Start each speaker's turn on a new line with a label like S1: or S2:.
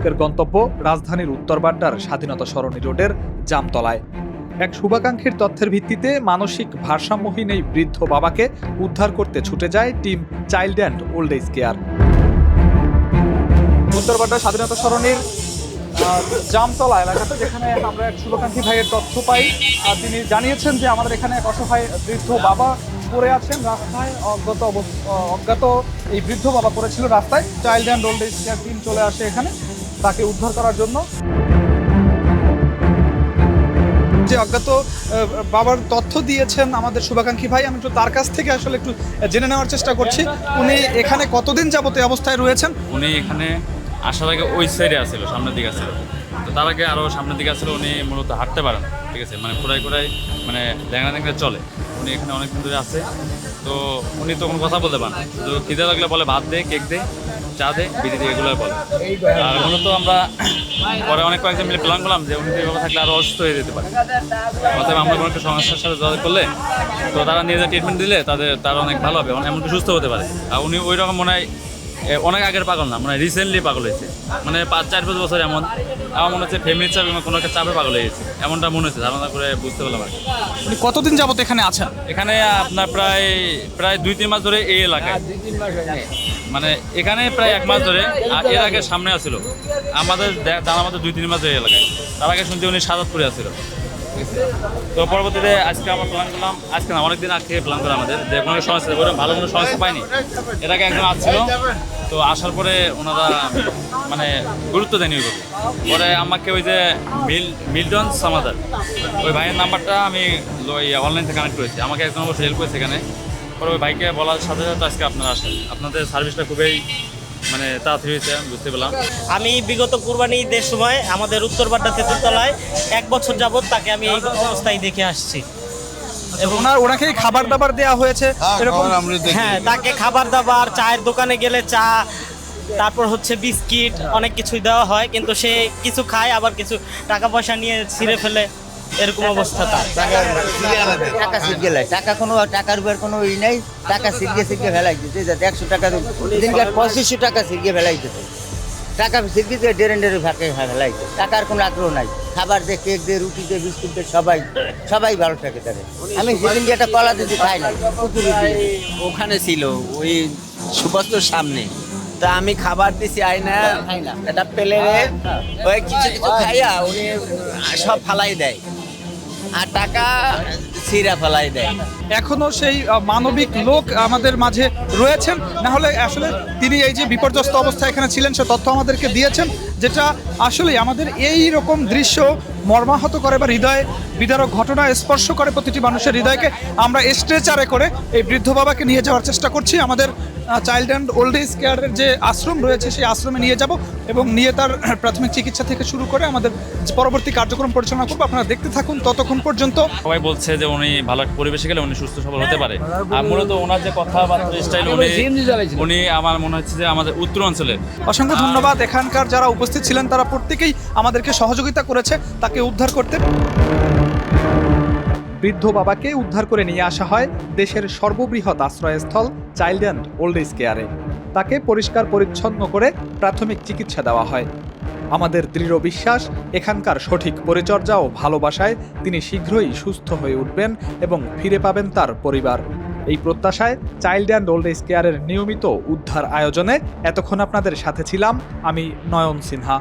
S1: আজকের গন্তব্য রাজধানীর উত্তর বাড্ডার স্বাধীনতা সরণী রোডের জামতলায়। এক শুভাকাঙ্ক্ষীর তথ্যের ভিত্তিতে মানসিক ভারসাম্যহীন এই বৃদ্ধ বাবাকে উদ্ধার করতে ছুটে যায় team child and old age care. উত্তর বাড্ডার স্বাধীনতা সরণির জামতলা এলাকাতে যেখানে আমরা এক শুভাকাঙ্ক্ষী ভাইয়ের তথ্য পাই, আর তিনি জানিয়েছেন যে আমাদের এখানে এক অসহায় বৃদ্ধ বাবা পড়ে আছেন রাস্তায়। অজ্ঞাত অজ্ঞাত এই বৃদ্ধ বাবা পড়েছিল রাস্তায়। Child and old age care team চলে আসে এখানে। তাকে উদ্ধার করার জন্য। যে অজ্ঞাত বাবার তথ্য দিয়েছেন আমাদের শুভাকাঙ্ক্ষী ভাই, আমি একটু তার কাছ থেকে আসলে একটু জেনে নেওয়ার চেষ্টা করছি। উনি এখানে কতদিন যাবত অবস্থায় রয়েছেন?
S2: উনি এখানে আসার আগে ওই সাইডে আসছিল, সামনের দিকে আসছিল। তো তার আগে আরও সামনের দিকে আসছিল, উনি মূলত হাঁটতে পারেন, ঠিক আছে? মানে কোড়াই কোড়াই মানে ল্যাংড়া ল্যাংড়া চলে। উনি এখানে অনেকদিন ধরে আছে। তো উনি তো কোনো কথা বলতে পারেন। তো খিদে লাগলে বলে, ভাত দে, কেক দে। চা দেয় বিধি দিয়ে এগুলো বলে। আর মূলত আমরা পরে অনেক কয়েকজন মিলে প্ল্যান করলাম যে উনি এভাবে থাকলে আরও অসুস্থ হয়ে যেতে পারে। অতএব আমরা কোনো একটা সংস্থার সাথে যোগাযোগ করলে তো তারা নিজেদের ট্রিটমেন্ট দিলে তাদের, তারা অনেক ভালো হবে এমনকি সুস্থ হতে পারে। আর উনি ওই রকম মনে হয় অনেক আগের পাগল না মানে রিসেন্টলি পাগল হয়েছে। মানে পাঁচ চার পাঁচ বছর এমন আমার মনে হচ্ছে ফ্যামিলির চাপে কোনো একটা চাপে পাগল হয়ে গেছে এমনটা মনে হচ্ছে ধারণা করে বুঝতে পারলাম আর কি।
S1: কতদিন যাবত এখানে আছেন?
S2: এখানে আপনার প্রায় প্রায় দুই তিন মাস ধরে এই এলাকায়। মানে এখানে প্রায় এক মাস ধরে আর এর আগে সামনে আসছিল। আমাদের জানা মতো দুই তিন মাস ধরে এলাকায়। তার আগে শুনছি উনি সাজাদপুরে আসছিল। তো পরবর্তীতে আজকে আমরা প্ল্যান করলাম, আজকে না, অনেকদিন আগে থেকে প্ল্যান করা আমাদের, যে কোনো সংস্থা ওরকম ভালো কোনো সংস্থা পাইনি। আগে একজন আসছিল, তো আসার পরে ওনারা মানে গুরুত্ব দেয়নি ওইভাবে পরে আমাকে ওই যে মিল, মিল্টন সামাদার, ওই ভাইয়ের নাম্বারটা আমি অনলাইন থেকে কানেক্ট করেছি। আমাকে একজন অবশ্যই হেল্প করেছে এখানে। পরে ওই ভাইকে বলার সাথে সাথে আজকে আপনারা আসেন আপনাদের সার্ভিসটা খুবই মানে তাড়াতাড়ি হয়েছে আমি বুঝতে পেলাম
S3: আমি বিগত কুরবানি ঈদের সময় আমাদের উত্তর বাড্ডা তেতুলতলায় এক বছর যাবত তাকে আমি এই অবস্থায় দেখে আসছি।
S1: এবং ওনার ওনাকে খাবার দাবার দেওয়া হয়েছে? এরকম?
S3: হ্যাঁ তাকে খাবার দাবার চায়ের দোকানে গেলে চা তারপর হচ্ছে বিস্কিট অনেক কিছুই দেওয়া হয় কিন্তু সে কিছু খায় আবার কিছু টাকা পয়সা নিয়ে ছিঁড়ে ফেলে। এরকম অবস্থা তার।
S4: টাকা সিটকে লাই টাকা কোনো টাকার উপর কোনো ই নাই। টাকা সিটকে সিটকে ফেলাই দিতে যাতে একশো টাকা দিনকার পঁচিশশো টাকা সিটকে ফেলাই দিতে টাকা সিটকে দিয়ে ডেরেন ডেরে ফাঁকে ফেলাই দিতে টাকার কোনো আগ্রহ নাই। খাবার দিয়ে কেক দিয়ে রুটি দিয়ে বিস্কুট দিয়ে সবাই সবাই ভালো থাকে তাদের। আমি সেদিনকে একটা কলা দিতে খাই না
S5: ওখানে ছিল ওই সুপাস্তর সামনে। তা আমি খাবার দিছি আইনা
S4: খাই না।
S5: এটা পেলে ওই কিছু কিছু খাইয়া উনি সব ফালাই দেয়। আর টাকা সিরা ফালাই দেয়।
S1: এখনও সেই মানবিক লোক আমাদের মাঝে রয়েছেন। না হলে আসলে তিনি এই যে বিপর্যস্ত অবস্থায় এখানে ছিলেন, সে তথ্য আমাদেরকে দিয়েছেন, যেটা আসলে আমাদের এই রকম দৃশ্য মর্মাহত করে বা হৃদয় বিদারক ঘটনা স্পর্শ করে প্রতিটি মানুষের হৃদয়কে আমরা স্ট্রেচারে করে এই বৃদ্ধ বাবাকে নিয়ে যাওয়ার চেষ্টা করছি। আমাদের চাইল্ড অ্যান্ড ওল্ড এজ কেয়ারের যে আশ্রম রয়েছে সেই আশ্রমে নিয়ে যাব এবং নিয়ে তার প্রাথমিক চিকিৎসা থেকে শুরু করে আমাদের পরবর্তী কার্যক্রম পরিচালনা করব। আপনারা দেখতে থাকুন ততক্ষণ পর্যন্ত।
S2: সবাই বলছে যে উনি ভালো পরিবেশে গেলে উনি সুস্থ সবল হতে পারে। আর মূলত ওনার যে কথাবার্তা স্টাইল উনি উনি আমার মনে হচ্ছে যে আমাদের উত্তর অঞ্চলের।
S1: অসংখ্য ধন্যবাদ। এখানকার যারা উপস্থিত ছিলেন তারা প্রত্যেকেই আমাদেরকে সহযোগিতা করেছে তাকে উদ্ধার করতে। বৃদ্ধ বাবাকে উদ্ধার করে নিয়ে আসা হয় দেশের সর্ববৃহৎ আশ্রয়স্থল চাইল্ড অ্যান্ড ওল্ড এজ কেয়ারে। তাকে পরিষ্কার পরিচ্ছন্ন করে প্রাথমিক চিকিৎসা দেওয়া হয়। আমাদের দৃঢ় বিশ্বাস, এখানকার সঠিক পরিচর্যা ও ভালোবাসায় তিনি শীঘ্রই সুস্থ হয়ে উঠবেন এবং ফিরে পাবেন তার পরিবার। এই প্রত্যাশায় চাইল্ড অ্যান্ড ওল্ড এজ কেয়ারের নিয়মিত উদ্ধার আয়োজনে এতক্ষণ আপনাদের সাথে ছিলাম আমি নয়ন সিনহা।